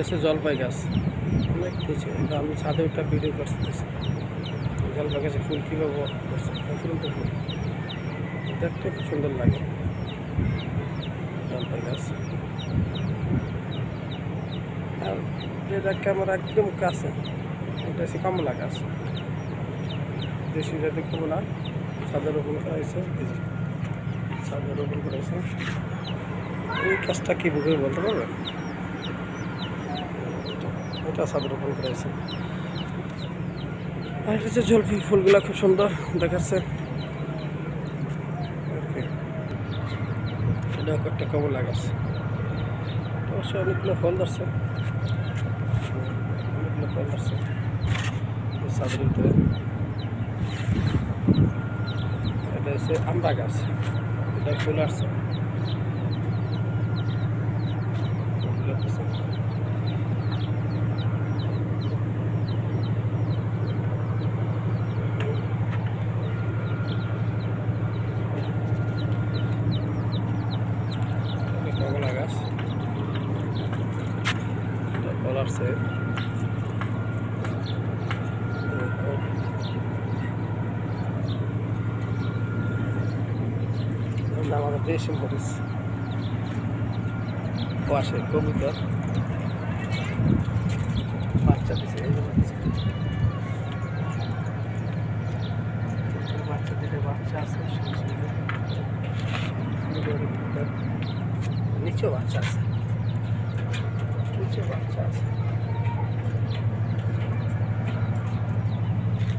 হচ্ছে জলপাই গাছ। অনেক কিছু। কিন্তু আমি ছাদে একটা ভিডিও করতেছি। জলপাই গাছে ফুল কীভাবে করছে তো ফুল। দেখতে খুব সুন্দর লাগে। জলপাই গাছ। আর যেটা আমার একদম কাছে। এটা হচ্ছে কমলা গাছ। দেশি জাতি কমলা। ছাদে রোপণ করা হয়েছে। ছাদে রোপণ করা হয়েছে। এই কাজটা কী বুকে বলতে পারবেন? এটা ছাদে রোপণ করা হয়েছে আর এটা হচ্ছে জলপি ফুলগুলো খুব সুন্দর দেখাচ্ছে। এটা একটা কমলা গাছ। অবশ্যই অনেকগুলো ফল ধরছে। অনেকগুলো ফল ধরছে। ছাদের ভিতরে। এটা হচ্ছে আমরা গাছ। এটা ফুল আসছে ফুলগুলো হচ্ছে এটা কমলা গাছ এটা ফল আসছে আমাদের দেশি মরিচ পাশে কবুতর বাচ্চা দিছে বাচ্চা। দিলে বাচ্চা আছে। নিচেও বাচ্চা আছে। নিচেও বাচ্চা আছে।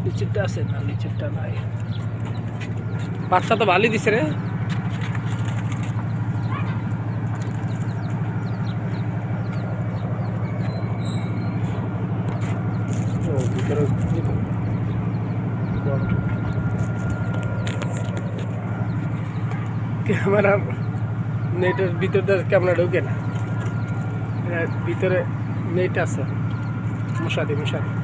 নিচেরটা আছে না নিচেরটা নাই। বাচ্চা তো ভালোই দিছে রে। ভিতরে ক্যামেরা নেটের ভিতরে ক্যামেরা ঢুকে না? ভিতরে নেট আছে মশারি মশারি